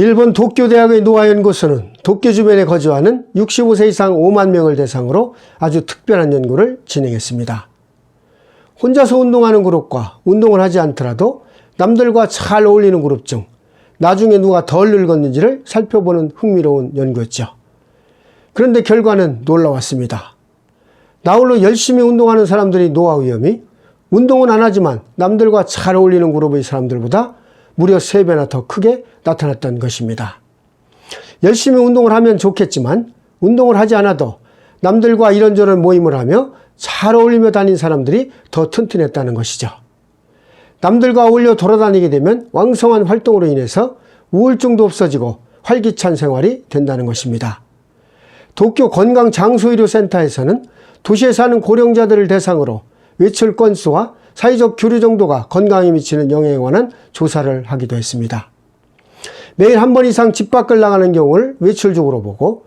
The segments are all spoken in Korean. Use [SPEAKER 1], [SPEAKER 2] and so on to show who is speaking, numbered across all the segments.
[SPEAKER 1] 일본 도쿄대학의 노화연구소는 도쿄 주변에 거주하는 65세 이상 5만 명을 대상으로 아주 특별한 연구를 진행했습니다. 혼자서 운동하는 그룹과 운동을 하지 않더라도 남들과 잘 어울리는 그룹 중 나중에 누가 덜 늙었는지를 살펴보는 흥미로운 연구였죠. 그런데 결과는 놀라웠습니다. 나홀로 열심히 운동하는 사람들이 노화 위험이 운동은 안 하지만 남들과 잘 어울리는 그룹의 사람들보다 무려 3배나 더 크게 나타났던 것입니다. 열심히 운동을 하면 좋겠지만 운동을 하지 않아도 남들과 이런저런 모임을 하며 잘 어울리며 다닌 사람들이 더 튼튼했다는 것이죠. 남들과 어울려 돌아다니게 되면 왕성한 활동으로 인해서 우울증도 없어지고 활기찬 생활이 된다는 것입니다. 도쿄 건강장소의료센터에서는 도시에 사는 고령자들을 대상으로 외출 건수와 사회적 교류 정도가 건강에 미치는 영향에 관한 조사를 하기도 했습니다. 매일 한 번 이상 집 밖을 나가는 경우를 외출적으로 보고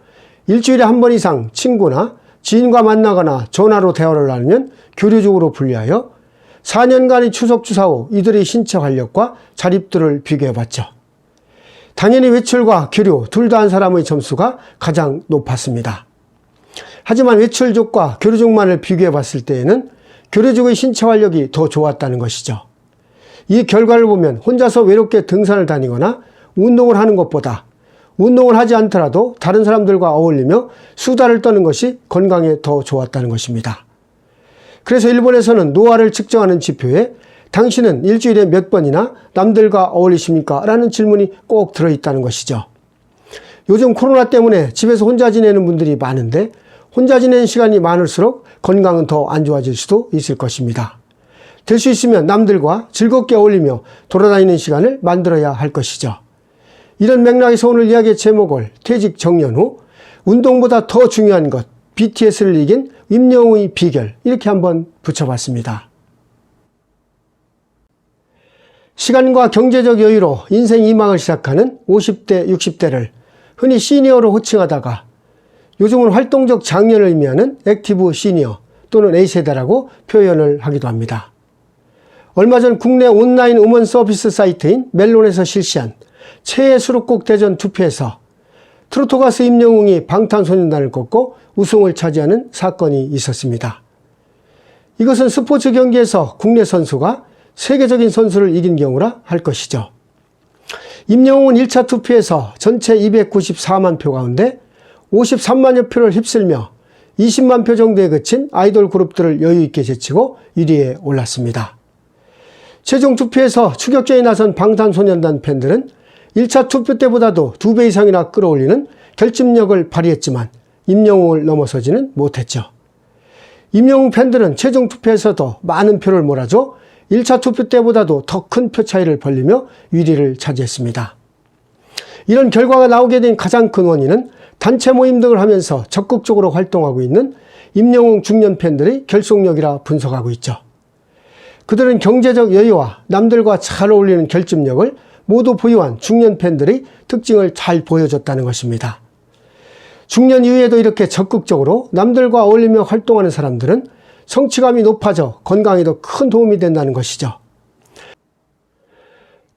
[SPEAKER 1] 일주일에 한 번 이상 친구나 지인과 만나거나 전화로 대화를 나누면 교류적으로 분류하여 4년간의 추석 주사 후 이들의 신체 활력과 자립도를 비교해 봤죠. 당연히 외출과 교류 둘 다 한 사람의 점수가 가장 높았습니다. 하지만 외출족과 교류족만을 비교해 봤을 때에는 교류족의 신체 활력이 더 좋았다는 것이죠. 이 결과를 보면 혼자서 외롭게 등산을 다니거나 운동을 하는 것보다 운동을 하지 않더라도 다른 사람들과 어울리며 수다를 떠는 것이 건강에 더 좋았다는 것입니다. 그래서 일본에서는 노화를 측정하는 지표에 당신은 일주일에 몇 번이나 남들과 어울리십니까? 라는 질문이 꼭 들어있다는 것이죠. 요즘 코로나 때문에 집에서 혼자 지내는 분들이 많은데 혼자 지내는 시간이 많을수록 건강은 더 안 좋아질 수도 있을 것입니다. 될 수 있으면 남들과 즐겁게 어울리며 돌아다니는 시간을 만들어야 할 것이죠. 이런 맥락에서 오늘 이야기의 제목을 퇴직 정년 후 운동보다 더 중요한 것 BTS를 이긴 임영웅의 비결 이렇게 한번 붙여봤습니다. 시간과 경제적 여유로 인생 이망을 시작하는 50대, 60대를 흔히 시니어로 호칭하다가 요즘은 활동적 장년을 의미하는 액티브 시니어 또는 A세대라고 표현을 하기도 합니다. 얼마 전 국내 온라인 음원 서비스 사이트인 멜론에서 실시한 최애 수록곡 대전 투표에서 트로트 가수 임영웅이 방탄소년단을 꺾고 우승을 차지하는 사건이 있었습니다. 이것은 스포츠 경기에서 국내 선수가 세계적인 선수를 이긴 경우라 할 것이죠. 임영웅은 1차 투표에서 전체 294만 표 가운데 53만여 표를 휩쓸며 20만 표 정도에 그친 아이돌 그룹들을 여유있게 제치고 1위에 올랐습니다. 최종 투표에서 추격전에 나선 방탄소년단 팬들은 1차 투표 때보다도 2배 이상이나 끌어올리는 결집력을 발휘했지만 임영웅을 넘어서지는 못했죠. 임영웅 팬들은 최종 투표에서도 많은 표를 몰아줘 1차 투표 때보다도 더 큰 표 차이를 벌리며 1위를 차지했습니다. 이런 결과가 나오게 된 가장 큰 원인은 단체 모임 등을 하면서 적극적으로 활동하고 있는 임영웅 중년 팬들의 결속력이라 분석하고 있죠. 그들은 경제적 여유와 남들과 잘 어울리는 결집력을 모두 보유한 중년 팬들의 특징을 잘 보여줬다는 것입니다. 중년 이후에도 이렇게 적극적으로 남들과 어울리며 활동하는 사람들은 성취감이 높아져 건강에도 큰 도움이 된다는 것이죠.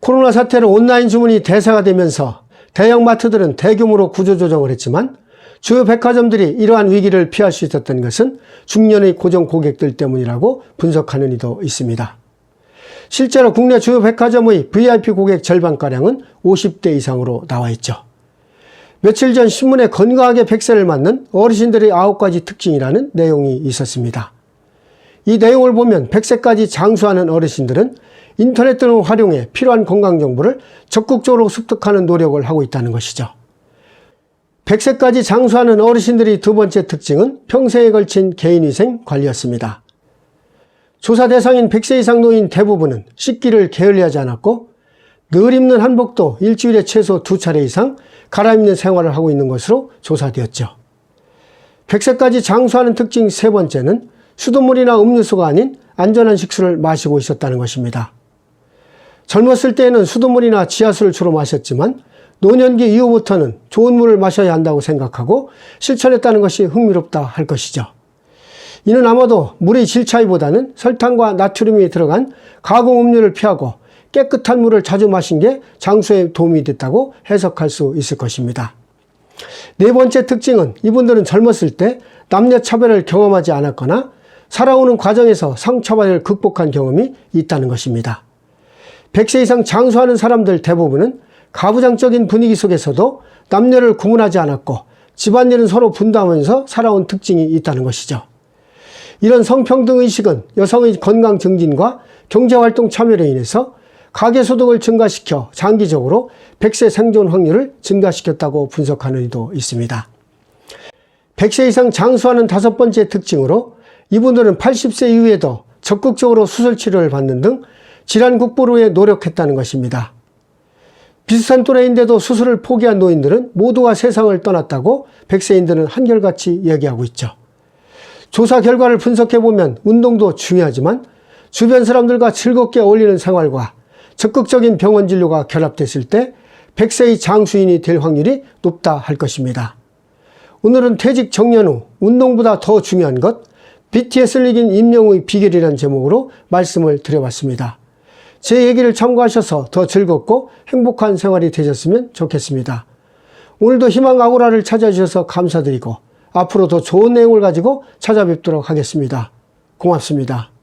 [SPEAKER 1] 코로나 사태로 온라인 주문이 대세가 되면서 대형마트들은 대규모로 구조조정을 했지만 주요 백화점들이 이러한 위기를 피할 수 있었던 것은 중년의 고정 고객들 때문이라고 분석하는 이도 있습니다. 실제로 국내 주요 백화점의 VIP 고객 절반가량은 50대 이상으로 나와 있죠. 며칠 전 신문에 건강하게 100세를 맞는 어르신들의 9가지 특징이라는 내용이 있었습니다. 이 내용을 보면 100세까지 장수하는 어르신들은 인터넷 등을 활용해 필요한 건강 정보를 적극적으로 습득하는 노력을 하고 있다는 것이죠. 100세까지 장수하는 어르신들의 두 번째 특징은 평생에 걸친 개인위생 관리였습니다. 조사 대상인 100세 이상 노인 대부분은 씻기를 게을리하지 않았고 늘 입는 한복도 일주일에 최소 두 차례 이상 갈아입는 생활을 하고 있는 것으로 조사되었죠. 100세까지 장수하는 특징 세 번째는 수돗물이나 음료수가 아닌 안전한 식수를 마시고 있었다는 것입니다. 젊었을 때에는 수돗물이나 지하수를 주로 마셨지만 노년기 이후부터는 좋은 물을 마셔야 한다고 생각하고 실천했다는 것이 흥미롭다 할 것이죠. 이는 아마도 물의 질 차이보다는 설탕과 나트륨이 들어간 가공 음료를 피하고 깨끗한 물을 자주 마신 게 장수에 도움이 됐다고 해석할 수 있을 것입니다. 네 번째 특징은 이분들은 젊었을 때 남녀 차별을 경험하지 않았거나 살아오는 과정에서 상처받을 극복한 경험이 있다는 것입니다. 100세 이상 장수하는 사람들 대부분은 가부장적인 분위기 속에서도 남녀를 구분하지 않았고 집안일은 서로 분담하면서 살아온 특징이 있다는 것이죠. 이런 성평등 의식은 여성의 건강 증진과 경제활동 참여로 인해서 가계소득을 증가시켜 장기적으로 100세 생존 확률을 증가시켰다고 분석하는 이도 있습니다. 100세 이상 장수하는 다섯 번째 특징으로 이분들은 80세 이후에도 적극적으로 수술 치료를 받는 등 질환 극복을 위해 노력했다는 것입니다. 비슷한 또래인데도 수술을 포기한 노인들은 모두가 세상을 떠났다고 100세인들은 한결같이 얘기하고 있죠. 조사 결과를 분석해 보면 운동도 중요하지만 주변 사람들과 즐겁게 어울리는 생활과 적극적인 병원 진료가 결합됐을 때 100세의 장수인이 될 확률이 높다 할 것입니다. 오늘은 퇴직 정년 후 운동보다 더 중요한 것, BTS를 이긴 임명의 비결이라는 제목으로 말씀을 드려봤습니다. 제 얘기를 참고하셔서 더 즐겁고 행복한 생활이 되셨으면 좋겠습니다. 오늘도 희망 아고라를 찾아주셔서 감사드리고 앞으로 더 좋은 내용을 가지고 찾아뵙도록 하겠습니다. 고맙습니다.